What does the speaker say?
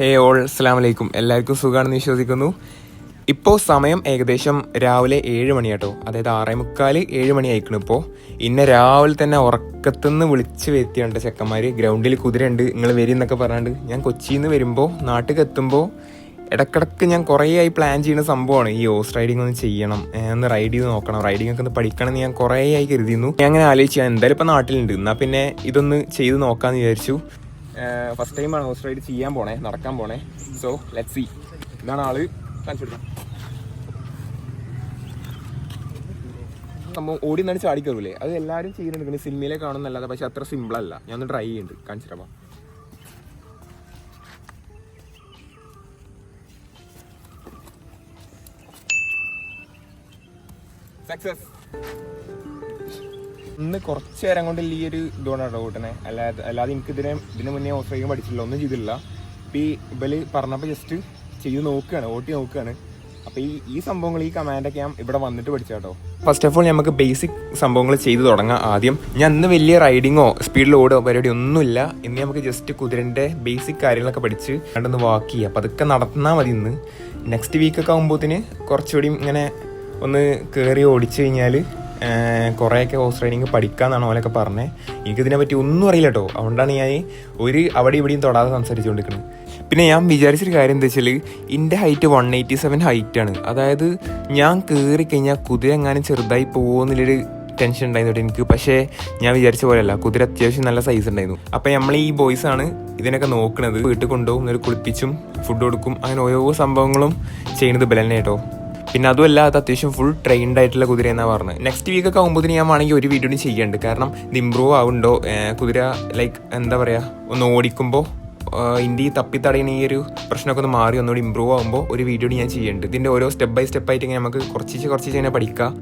ഹേ all അസ്സാം വലൈക്കും എല്ലാവർക്കും സുഖമാണെന്ന് വിശ്വസിക്കുന്നു. ഇപ്പോൾ സമയം ഏകദേശം രാവിലെ ഏഴ് മണിയാട്ടോ. അതായത് ആറേ മുക്കാൽ ഏഴ് മണി ആയിക്കണു ഇപ്പോൾ ഇന്നെ രാവിലെ തന്നെ ഉറക്കത്തുനിന്ന് വിളിച്ച് വരുത്തിയുണ്ട് ചെക്കന്മാർ ഗ്രൗണ്ടിൽ കുതിരയുണ്ട് നിങ്ങൾ വരും എന്നൊക്കെ പറഞ്ഞാണ്ട് ഞാൻ കൊച്ചിയിൽ നിന്ന് വരുമ്പോൾ നാട്ടിൽ എത്തുമ്പോൾ ഇടക്കിടക്ക് ഞാൻ കുറേ ആയി പ്ലാൻ ചെയ്യുന്ന സംഭവമാണ് ഈ ഓസ് റൈഡിങ് ഒന്ന് ചെയ്യണം. ഒന്ന് റൈഡ് ചെയ്ത് നോക്കണം. റൈഡിംഗ് ഒക്കെ ഒന്ന് പഠിക്കണം എന്ന് ഞാൻ കുറേ ആയി കരുതിയിരുന്നു. ഞാൻ അങ്ങനെ ആലോചിച്ചു ഞാൻ എന്തായാലും ഇപ്പം നാട്ടിലുണ്ട്. എന്നാൽ പിന്നെ ഇതൊന്ന് ചെയ്ത് നോക്കാമെന്ന് വിചാരിച്ചു. ഫസ്റ്റ് ടൈമാണ് ഹോസ് റൈഡ് ചെയ്യാൻ പോണേ നടക്കാൻ പോണേ. സോ ലെറ്റ് സി ഇതാണ് ആൾ. കാണിച്ചു കൊടുക്കാം. ഓടി നിന്നാണ് ചാടി കയറൂലേ അത് എല്ലാവരും ചെയ്യുന്നുണ്ട്. സിനിമയിലെ കാണുന്നല്ലാതെ പക്ഷെ അത്ര സിമ്പിൾ അല്ല. ഞാൻ ഒന്ന് ട്രൈ ചെയ്യുന്നുണ്ട്. കാണിച്ചിട്ടാ സക്സസ് ഇന്ന് കുറച്ച് നേരം കൊണ്ട് ഈ ഒരു ഇതുകൊണ്ടാണ് കേട്ടോ കൂട്ടനെ അല്ലാതെ അല്ലാതെ എനിക്ക് ഇതിനെ ഇതിന് മുന്നേ ചെയ്യാൻ പഠിച്ചില്ല ഒന്നും ചെയ്തില്ല അപ്പോൾ ഈ ഇവൽ പറഞ്ഞപ്പോൾ ജസ്റ്റ് ചെയ്ത് നോക്കുകയാണ് ഓട്ടി നോക്കുകയാണ് അപ്പോൾ ഈ ഈ സംഭവങ്ങൾ ഈ കമാൻഡൊക്കെ ഞാൻ ഇവിടെ വന്നിട്ട് പഠിച്ചാട്ടോ ഫസ്റ്റ് ഓഫ് ഓൾ നമുക്ക് ബേസിക് സംഭവങ്ങൾ ചെയ്തു തുടങ്ങാം ആദ്യം. ഞാൻ ഇന്ന് വലിയ റൈഡിങ്ങോ സ്പീഡിൽ ഓടോ പരിപാടി ഒന്നുമില്ല. ഇന്ന് നമുക്ക് ജസ്റ്റ് കുതിരന്റെ ബേസിക് കാര്യങ്ങളൊക്കെ പഠിച്ച് കണ്ടൊന്ന് വാക്ക് ചെയ്യുക അപ്പോൾ അതൊക്കെ നടന്നാൽ മതി ഇന്ന്. നെക്സ്റ്റ് വീക്കൊക്കെ ആകുമ്പോഴത്തേന് കുറച്ചുകൂടി ഇങ്ങനെ ഒന്ന് കയറി ഓടിച്ചു കഴിഞ്ഞാൽ കുറേയൊക്കെ ഹോസ് റൈഡിങ് പഠിക്കാമെന്നാണ് ഓലൊക്കെ പറഞ്ഞത് എനിക്കിതിനെ പറ്റി ഒന്നും അറിയില്ല കേട്ടോ അതുകൊണ്ടാണ് ഞാൻ ഒരു അവിടെ ഇവിടെയും തൊടാതെ സംസാരിച്ചുകൊണ്ടിരിക്കുന്നത് പിന്നെ ഞാൻ വിചാരിച്ചൊരു കാര്യം എന്താ വെച്ചാൽ എന്റെ ഹൈറ്റ് വൺ എയ്റ്റി സെവൻ ഹൈറ്റാണ് അതായത് ഞാൻ കയറി കഴിഞ്ഞാൽ കുതിര എങ്ങാനും ചെറുതായി പോകുന്നില്ലൊരു ടെൻഷൻ ഉണ്ടായിരുന്നു എനിക്ക്. പക്ഷേ ഞാൻ വിചാരിച്ച പോലെയല്ല. കുതിര അത്യാവശ്യം നല്ല സൈസ് ഉണ്ടായിരുന്നു. അപ്പം നമ്മൾ ഈ ബോയ്സ് ആണ് ഇതിനൊക്കെ നോക്കുന്നത് വീട്ടിൽ കൊണ്ടുപോകും കുളിപ്പിച്ചും ഫുഡ് കൊടുക്കും അങ്ങനെ ഓരോ സംഭവങ്ങളും ചെയ്യുന്നത് ബലന്നെ കേട്ടോ. പിന്നെ അതുമല്ല അത് അത്യാവശ്യം ഫുൾ ട്രെയിൻഡ് ആയിട്ടുള്ള കുതിര എന്നാണ് പറഞ്ഞത്. നെക്സ്റ്റ് വീക്ക് ഒക്കെ ആകുമ്പോൾ ഞാൻ വേണമെങ്കിൽ ഒരു വീഡിയോ ചെയ്യേണ്ട. കാരണം ഇത് ഇമ്പ്രൂവ് ആവുന്നുണ്ടോ? കുതിര ലൈക്ക് എന്താ പറയുക ഒന്ന് ഓടിക്കുമ്പോൾ ഇന്ത്യ തപ്പിത്തടയുന്ന ഈ ഒരു പ്രശ്നമൊക്കെ ഒന്ന് മാറി ഒന്നുകൂടി ഇമ്പ്രൂവ് ആകുമ്പോൾ ഒരു വീഡിയോ ഞാൻ ചെയ്യുന്നുണ്ട് ഇതിന്റെ ഓരോ സ്റ്റെപ്പ് ബൈ സ്റ്റെപ്പ് ആയിട്ട് നമുക്ക് കുറച്ച് കുറച്ച് ഇങ്ങനെ പഠിക്കാം.